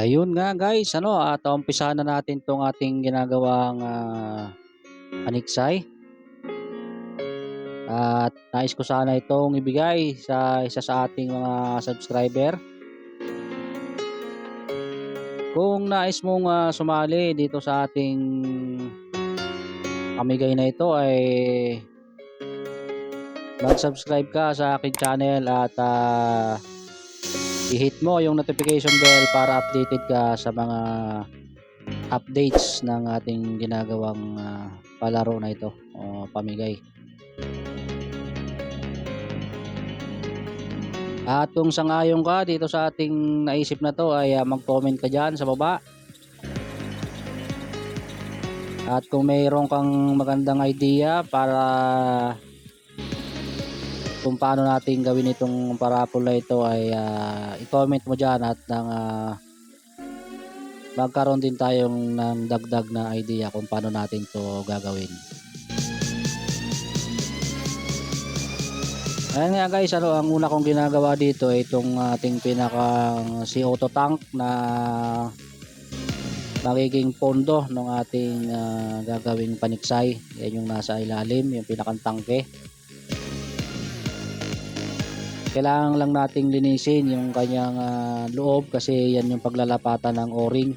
Ayun nga guys, ano, at umpisahan na natin tong ating ginagawang ah, paniksay. At nais ko sana itong ibigay sa isa sa ating mga subscriber. Kung nais mong ah, sumali dito sa ating pamigay na ito ay mag-subscribe ka sa aking channel at ah, i-hit mo yung notification bell para updated ka sa mga updates ng ating ginagawang ah, palaro na ito o pamigay. At kung sangayon ka dito sa ating naisip na to ay ah, mag-comment ka dyan sa baba. At kung mayroon kang magandang idea para kung paano natin gawin itong parapol ito ay ah, i-comment mo dyan at nang ah, magkaroon din tayong ng dagdag na idea kung paano natin to gagawin. Ayan nga guys, ano, ang una kong ginagawa dito ay itong ating pinakang si auto tank na magiging pondo ng ating ah, gagawing paniksay. Yan yung nasa ilalim, yung pinakang tangke kailangan lang nating linisin yung kanyang ah, loob kasi yan yung paglalapatan ng o-ring.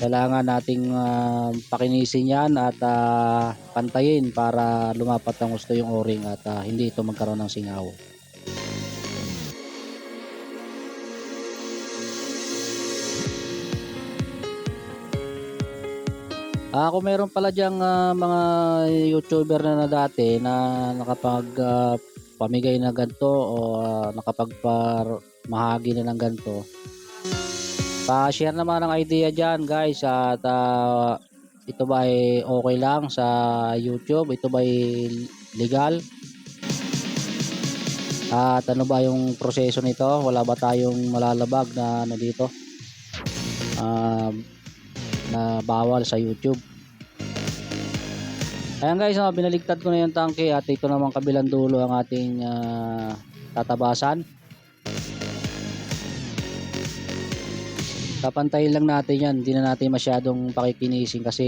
Kailangan nating ah, pakinisin yan at ah, pantayin para lumapat ng gusto yung o-ring at ah, hindi ito magkaroon ng singaw. Ah, kung meron pala diyang ah, mga YouTuber na, na dati na nakapag ah, pamigay na ganito o ah, nakapagpar mahagi na ng ganito. Pa-share naman ang idea diyan, guys, at ah, ito ba ay okay lang sa YouTube? Ito ba ay legal? At ano ba yung proseso nito? Wala ba tayong malalabag na ano dito? Ah, na bawal sa YouTube. Ayan guys, oh, binaligtad ko na yung tangke at ito naman kabilang dulo ang ating ah, tatabasan. Papantayin lang natin yan, hindi na natin masyadong pakikinisin kasi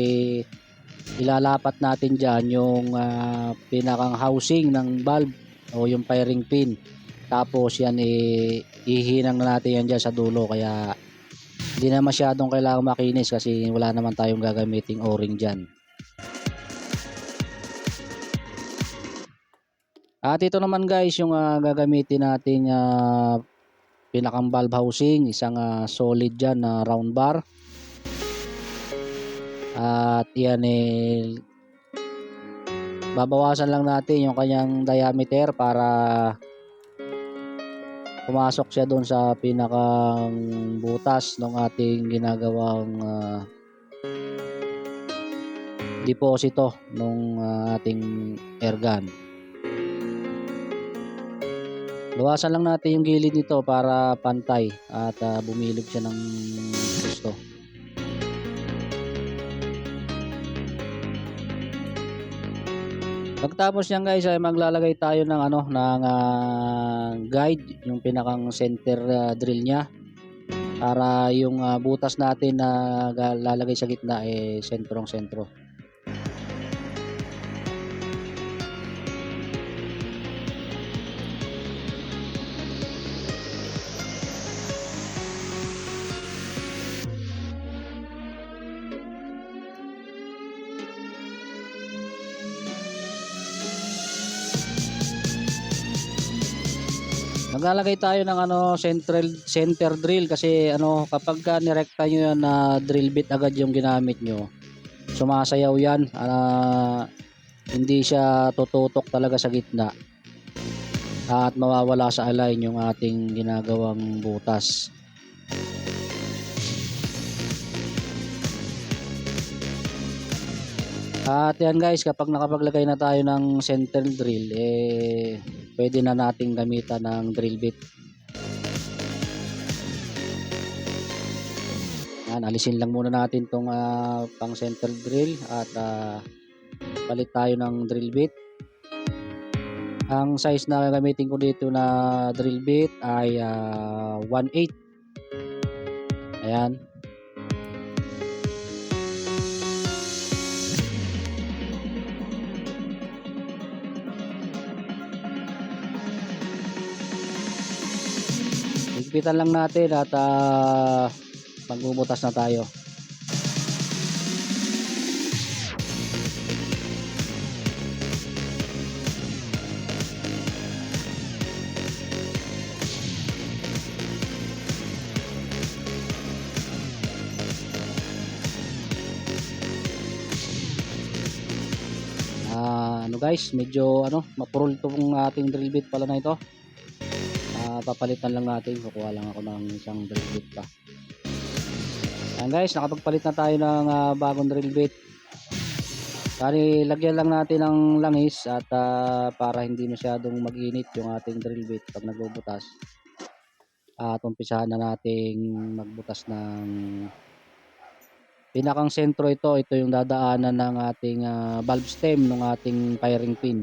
ilalapat natin dyan yung ah, pinakang housing ng bulb o yung firing pin. Tapos yan eh, ihinang na natin yan dyan sa dulo kaya hindi na masyadong kailangan makinis kasi wala naman tayong gagamiting o-ring dyan. At ito naman guys yung ah, gagamitin natin uh, pinakang valve housing, isang ah, solid dyan na round bar. At yan eh babawasan lang natin yung kanyang diameter para pumasok siya doon sa pinakang butas ng ating ginagawang ah, deposito ng ating air gun. Luwasan lang natin yung gilid nito para pantay at ah, bumilog siya ng gusto. Pagtapos niyan guys ay maglalagay tayo ng ano ng ah, guide yung pinakang center ah, drill niya para yung ah, butas natin na ga- lalagay sa gitna eh sentrong sentro. Maglalagay tayo ng ano central center drill kasi ano kapag ka nirekta nyo yan na drill bit agad yung ginamit nyo sumasayaw yan. Ah, hindi siya tututok talaga sa gitna at mawawala sa align yung ating ginagawang butas at yan guys kapag nakapaglagay na tayo ng center drill eh pwede na nating gamitan ng drill bit. Yan alisin lang muna natin tong ah, pang center drill at ah, palit tayo ng drill bit. Ang size na gamitin ko dito na drill bit ay ah, 1/8 Ayan. Higpitan lang natin at ah, magbubutas na tayo. Ah, ano guys, medyo ano, mapurol tong ating drill bit pala na ito. Ah, papalitan lang natin. Kukuha lang ako ng isang drill bit pa. Ayan guys, nakapagpalit na tayo ng ah, bagong drill bit. Kani lagyan lang natin ng langis at ah, para hindi masyadong mag-init yung ating drill bit pag nagbubutas. At umpisahan na nating magbutas ng pinakang sentro ito. Ito yung dadaanan ng ating ah, valve stem ng ating firing pin.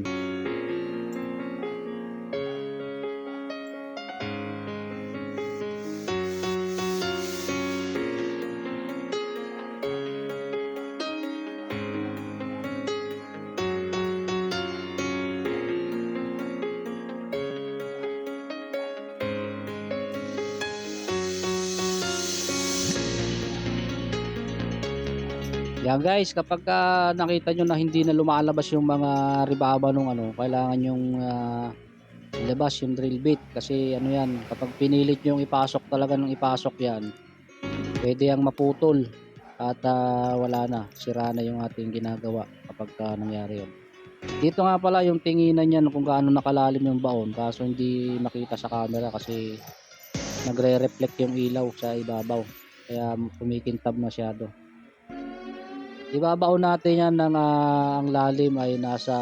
Yan guys, kapag ah, nakita nyo na hindi na lumalabas yung mga ribaba nung ano, kailangan yung ah, ilabas yung drill bit kasi ano yan, kapag pinilit yung ipasok talaga nung ipasok yan, pwede yang maputol at ah, wala na, sira na yung ating ginagawa kapag ah, nangyari yun. Dito nga pala yung tinginan niyan kung gaano nakalalim yung baon kaso hindi makita sa camera kasi nagre-reflect yung ilaw sa ibabaw kaya kumikintab masyado. Ibabaw natin yan ng ah, ang lalim ay nasa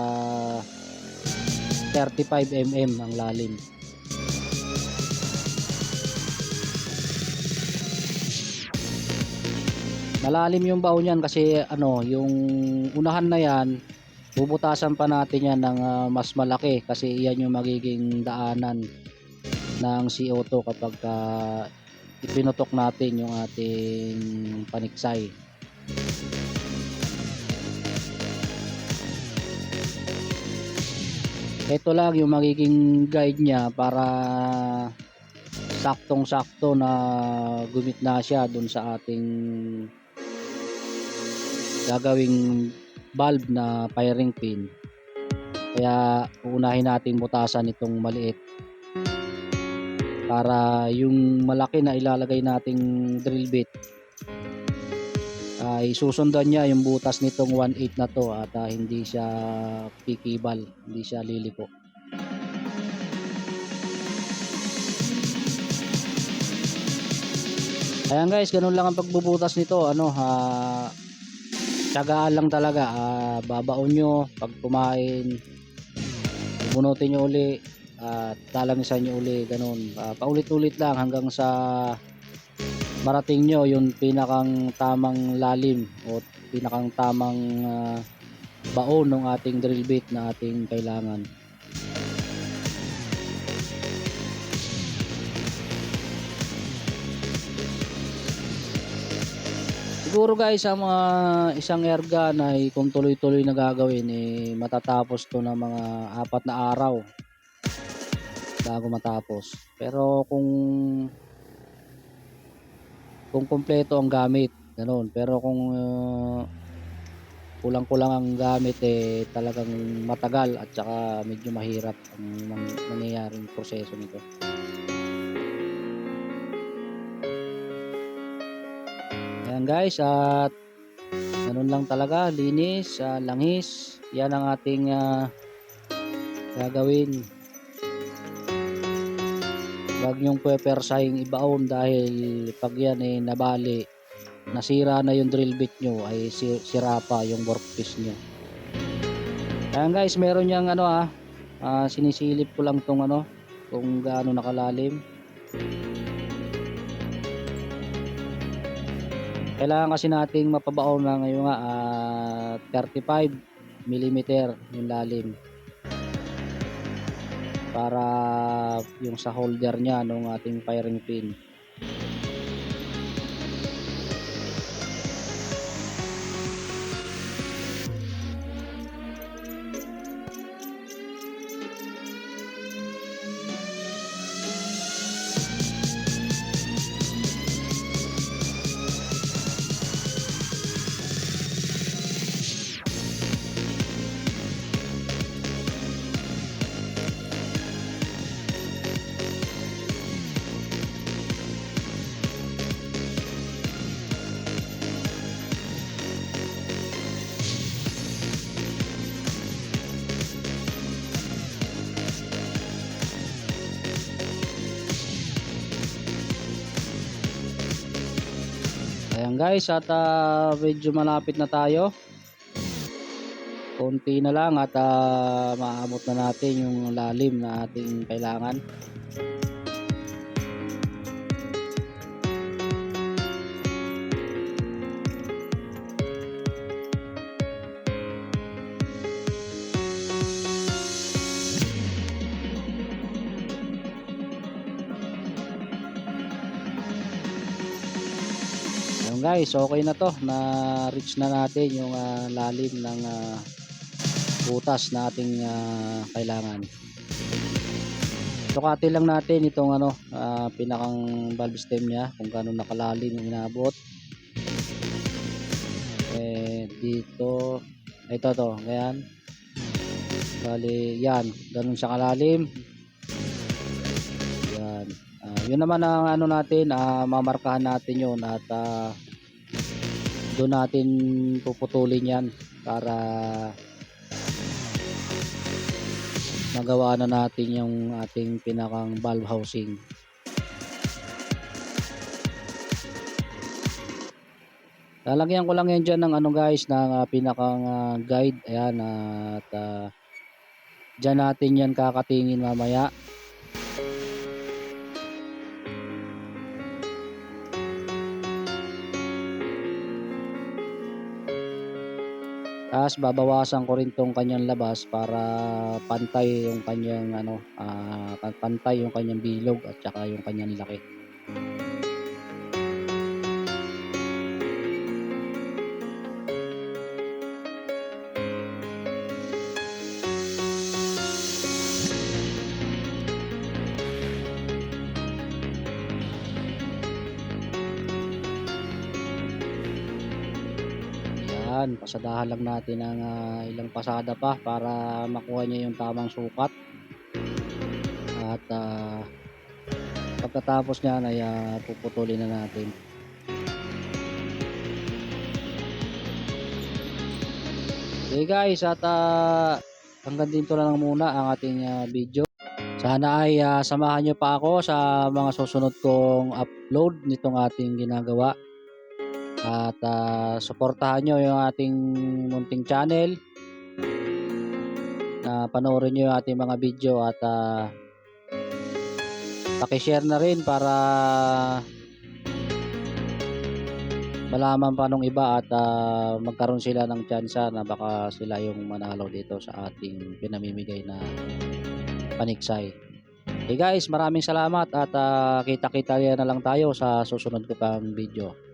35 mm ang lalim. Malalim yung baon yan kasi ano, yung unahan na yan, bubutasan pa natin yan ng ah, mas malaki kasi iyan yung magiging daanan ng CO2 kapag ah, ipinutok natin yung ating paniksay. Ito lang yung magiging guide niya para saktong sakto na gumit na siya dun sa ating gagawing valve na firing pin. Kaya uunahin natin butasan itong maliit para yung malaki na ilalagay nating drill bit ay susundan niya yung butas nitong 1/8 na to at ah, hindi siya kikibal, hindi siya liliko. Ayan guys, ganun lang ang pagbubutas nito. Ano, ha, tsagaan lang talaga. Ah, babaon nyo pag kumain. Bunutin nyo uli. At talangisan nyo uli. Ganun. Ah, paulit-ulit lang hanggang sa marating nyo yung pinakang tamang lalim o pinakang tamang ah, baon ng ating drill bit na ating kailangan. Siguro guys ang mga isang air gun ay kung tuloy-tuloy na gagawin eh matatapos to ng mga apat na araw bago matapos. Pero kung kung kumpleto ang gamit, ganun. Pero kung uh, kulang-kulang ang gamit eh talagang matagal at saka medyo mahirap ang mang- mangyayaring proseso nito. Ayan guys, at ganun lang talaga, linis, ah, langis. Yan ang ating ah, gagawin. Huwag nyong pepersahing ibaon dahil pag yan eh nabali, nasira na yung drill bit nyo ay si- sira pa yung workpiece nyo. Ayan guys, meron niyang ano ah, ah, sinisilip ko lang tong ano, kung gaano nakalalim. Kailangan kasi nating mapabaon na ngayon nga ah, 35 mm yung lalim para yung sa holder niya nung ating firing pin. Ayan guys, at ah, medyo malapit na tayo. Konti na lang at ah, maabot na natin yung lalim na ating kailangan. Guys, okay na to. Na reach na natin yung ah, lalim ng ah, butas na ating ah, kailangan. Sukatin lang natin itong ano, ah, pinakang valve stem niya kung gaano nakalalim yung inabot. Eh dito, ito to, ayan. Bali, yan, ganun siya kalalim. Yan. Ah, yun naman ang ano natin, ah, mamarkahan natin yun at ah, doon natin puputulin yan para magawa na natin yung ating pinakang valve housing. Lalagyan ko lang yan dyan ng ano guys, ng ah, pinakang ah, guide. Ayan, at ah, dyan natin yan kakatingin mamaya. Tapos babawasan ko rin tong kanyang labas para pantay yung kanyang ano, ah, pantay yung kanyang bilog at saka yung kanyang laki. Yan, pasadahan lang natin ng ah, ilang pasada pa para makuha niya yung tamang sukat. At ah, pagkatapos niyan ay ah, puputulin na natin. Okay guys, at ah, hanggang dito na lang muna ang ating ah, video. Sana ay ah, samahan niyo pa ako sa mga susunod kong upload nitong ating ginagawa. At ah, suportahan nyo yung ating munting channel. Na panoorin nyo yung ating mga video at uh, pakishare na rin para malaman pa nung iba at ah, magkaroon sila ng tsansa na baka sila yung manalo dito sa ating pinamimigay na paniksay. Okay guys, maraming salamat at ah, kita-kita na lang tayo sa susunod ko pang video.